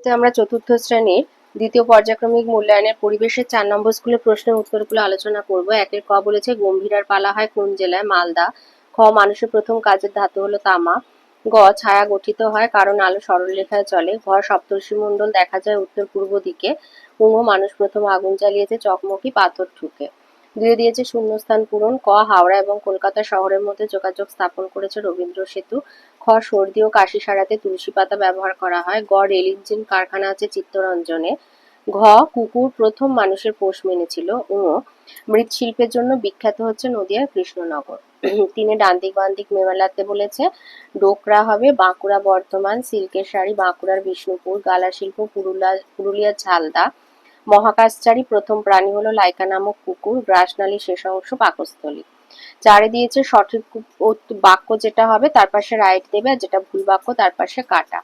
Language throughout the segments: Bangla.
আমরা চতুর্থ শ্রেণির দ্বিতীয় পর্যায়ক্রমিক মূল্যায়নের পরিবেশের চার নম্বর স্কুলের প্রশ্নের উত্তরগুলো আলোচনা করব। একের ক বলেছে গম্ভীরার পালা হয় কোন জেলায়? মালদা। খ মানুষের প্রথম কাজের ধাতু হলো তামা। গ, ছায়া গঠিত হয় কারণ আলো সরলরেখায় চলে। ঘ, সপ্তর্ষি মণ্ডল দেখা যায় উত্তর পূর্ব দিকে। উঙ মানুষ প্রথম আগুন জ্বালিয়েছে, চকমকি, পাথর ঠুকে। দুয়ে দিয়েছে শূন্যস্থান পূরণ, ক, হাওড়া এবং কলকাতা শহরের মধ্যে যোগাযোগ স্থাপন করেছে রবীন্দ্র সেতু, খ, সর্দি ও কাশি সারাতে তুলসী পাতা ব্যবহার করা হয়, গ, রেল ইঞ্জিন কারখানা আছে চিত্তরঞ্জনে, ঘ, কুকুর প্রথম মানুষের পোষ মেনেছিল ও মৃৎশিল্পের জন্য বিখ্যাত হচ্ছে নদিয়ার কৃষ্ণনগর। তিনি ডান্দিক বান্দিক মেলাতে বলেছে, ডোকরা হবে বাঁকুড়া বর্ধমান, সিল্কের শাড়ি বাঁকুড়ার বিষ্ণুপুর গালা শিল্প পুরুলিয়া পুরুলিয়ার ঝালদা মহাকাশচারী প্রথম প্রাণী হলো লাইকা নামক কুকুর গ্রাসনালী শেষ অংশ পাকস্থলী। চারে দিয়েছে সঠিক বাক্য যেটা হবে তার পাশে রাইট দেবে, আর যেটা ভুল বাক্য তার পাশে কাটা।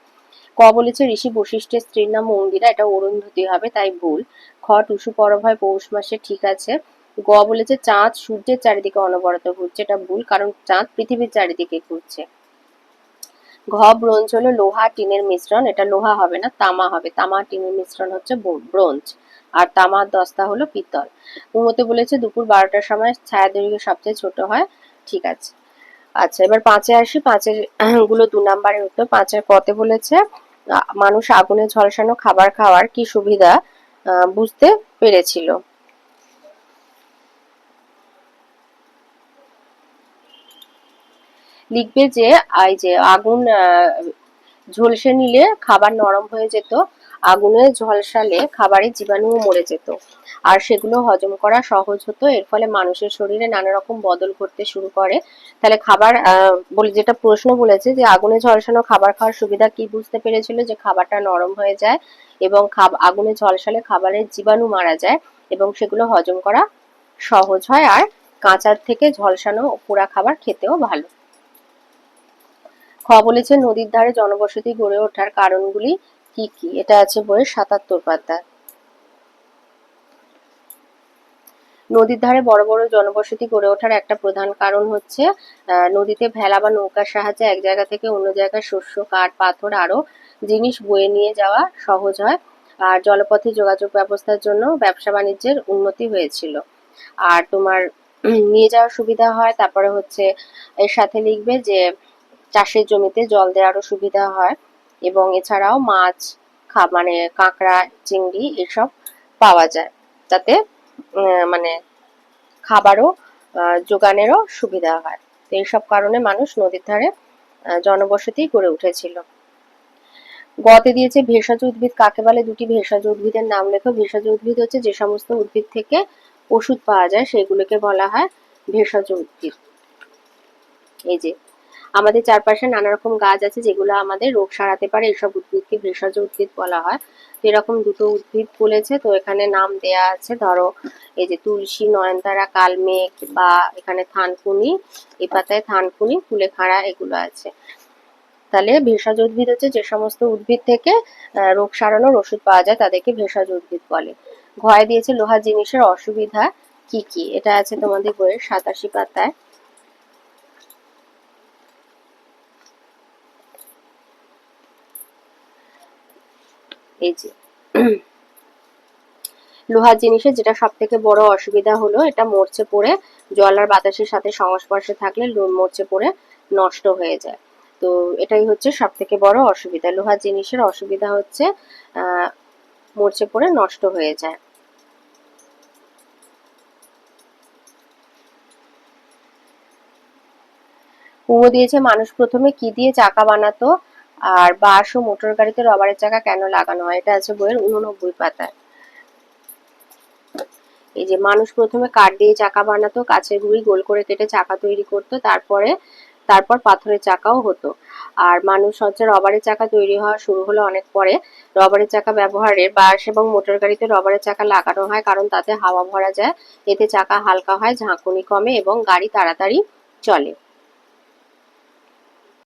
ক বলেছে, ঋষি বশিষ্ঠের স্ত্রীর নাম মন্দিরা, এটা অরুন্ধতী হবে, তাই ভুল। খ, টুসু পরব হয় পৌষ মাসে ঠিক আছে। গ বলেছে, চাঁদ সূর্যের চারিদিকে অনবরত ঘুরছে, এটা ভুল, কারণ চাঁদ পৃথিবীর চারিদিকে ঘুরছে। ঘ ব্রোঞ্জ হলো লোহা টিনের মিশ্রণ, এটা লোহা হবে না, তামা হবে। তামা টিনের মিশ্রণ হচ্ছে ব্রো- ব্রোঞ্জ। আর তামার দস্তা হলো পিতল। উমতে বলেছে, দুপুর বারোটার সময় ছায়া দৈর্ঘ্য সবচেয়ে ছোট হয়। ঠিক আছে। আচ্ছা এবার পাঁচে আসি। পাঁচেরগুলো দু নাম্বারের উত্তর। পাঁচের কতে বলেছে মানুষ আগুনে ঝলসানো খাবার খাওয়ার কি সুবিধা বুঝতে পেরেছিল। লিখবে যে এই যে, আগুন ঝলসে নিলে খাবার নরম হয়ে যেত। আগুনে ঝলসালে খাবারের জীবাণুও মরে যেত। আর সেগুলো হজম করা সহজ হতো, এর ফলে মানুষের শরীরে নানা রকম বদল ঘটতে শুরু করে। তাহলে খাবার বলে যেটা প্রশ্ন বলেছে যে আগুনে ঝলসানো খাবার খাওয়ার সুবিধা কি বুঝতে পেরেছিল যে খাবারটা নরম হয়ে যায় এবং আগুনে ঝলসালে খাবারের জীবাণু মারা যায় এবং সেগুলো হজম করা সহজ হয় আর কাঁচার থেকে ঝলসানো পোড়া খাবার খেতেও ভালো। খ বলেছে, নদীর ধারে জনবসতি গড়ে ওঠার কারণগুলি কি কি? এটা আছে বইয়ের সাতাত্তর পাতায় নদীর ধারে বড় বড় জনবসতি গড়ে ওঠার একটা প্রধান কারণ হচ্ছে নদীতে ভেলা বা নৌকার সাহায্যে এক জায়গা থেকে অন্য জায়গায় শস্য, কাঠ, পাথর আরও জিনিস বয়ে নিয়ে যাওয়া সহজ হয়। আর জলপথে যোগাযোগ ব্যবস্থার জন্য ব্যবসা বাণিজ্যের উন্নতি হয়েছিল। আর তোমার নিয়ে যাওয়ার সুবিধা হয়। তারপরে হচ্ছে, এর সাথে লিখবে যে, চাষের জমিতে জল দেওয়ারও সুবিধা হয়। এবং এছাড়াও মাছ মানে কাঁকড়া, চিংড়ি এসব পাওয়া যায়। তাতে মানে খাবারও যোগানেরও সুবিধা হয়। তো এইসব কারণে মানুষ নদীর ধারে জনবসতি গড়ে উঠেছিল। গতে দিয়েছে ভেষজ উদ্ভিদ। কাকে বলে দুটি ভেষজ উদ্ভিদের নাম লেখো? ভেষজ উদ্ভিদ হচ্ছে যে সমস্ত উদ্ভিদ থেকে ওষুধ পাওয়া যায়, সেগুলোকে বলা হয় ভেষজ উদ্ভিদ। এই যে আমাদের চারপাশে নানা রকম গাছ আছে যেগুলো আমাদের রোগ সারাতে পারে এইসব উদ্ভিদকে ভেষজ উদ্ভিদ বলা হয়। তো এরকম দুটো উদ্ভিদ বলেছে তো এখানে নাম দেয়া আছে, ধরো এই যে তুলসী, নয়নতারা, কালমেঘ বা এখানে থানকুনি, এই পাতায় থানকুনি কুলেখাড়া এগুলো আছে। তাহলে ভেষজ উদ্ভিদ হচ্ছে যে সমস্ত উদ্ভিদ থেকে রোগ সারানোর ওষুধ পাওয়া যায়, তাদেরকে ভেষজ উদ্ভিদ বলে। ঘয় দিয়েছে লোহা জিনিসের অসুবিধা কি কি? এটা আছে তোমাদের বইয়ের সাতাশি পাতায়। এই যে। লোহার জিনিসের যেটা সব থেকে বড় অসুবিধা হলো, এটা মরচে পড়ে, জল আর বাতাসের সাথে সংস্পর্শে থাকলে মরচে পড়ে নষ্ট হয়ে যায়। তো এটাই হচ্ছে সব থেকে বড় অসুবিধা। জিনিসের অসুবিধা হচ্ছে মরচে পড়ে নষ্ট হয়ে যায়। দিয়েছে, মানুষ প্রথমে কি দিয়ে চাকা বানাতো? আর বাস ও মোটর গাড়িতে রবারের চাকা কেন লাগানো হয়? এটা আছে বইয়ের উননব্বই পাতায়। এই যে মানুষ প্রথমে কাঠ দিয়ে চাকা বানাতো, কাছের গুঁড়ি গোল করে কেটে চাকা তৈরি করতো, তারপরে, তারপর পাথরের চাকাও হতো। আর মানুষ হচ্ছে রবারের চাকা তৈরি হওয়া শুরু হলো অনেক পরে। রবারের চাকা ব্যবহারে বাস এবং মোটর গাড়িতে রবারের চাকা লাগানো হয় কারণ তাতে হাওয়া ভরা যায়, এতে চাকা হালকা হয়, ঝাঁকুনি কমে এবং গাড়ি তাড়াতাড়ি চলে।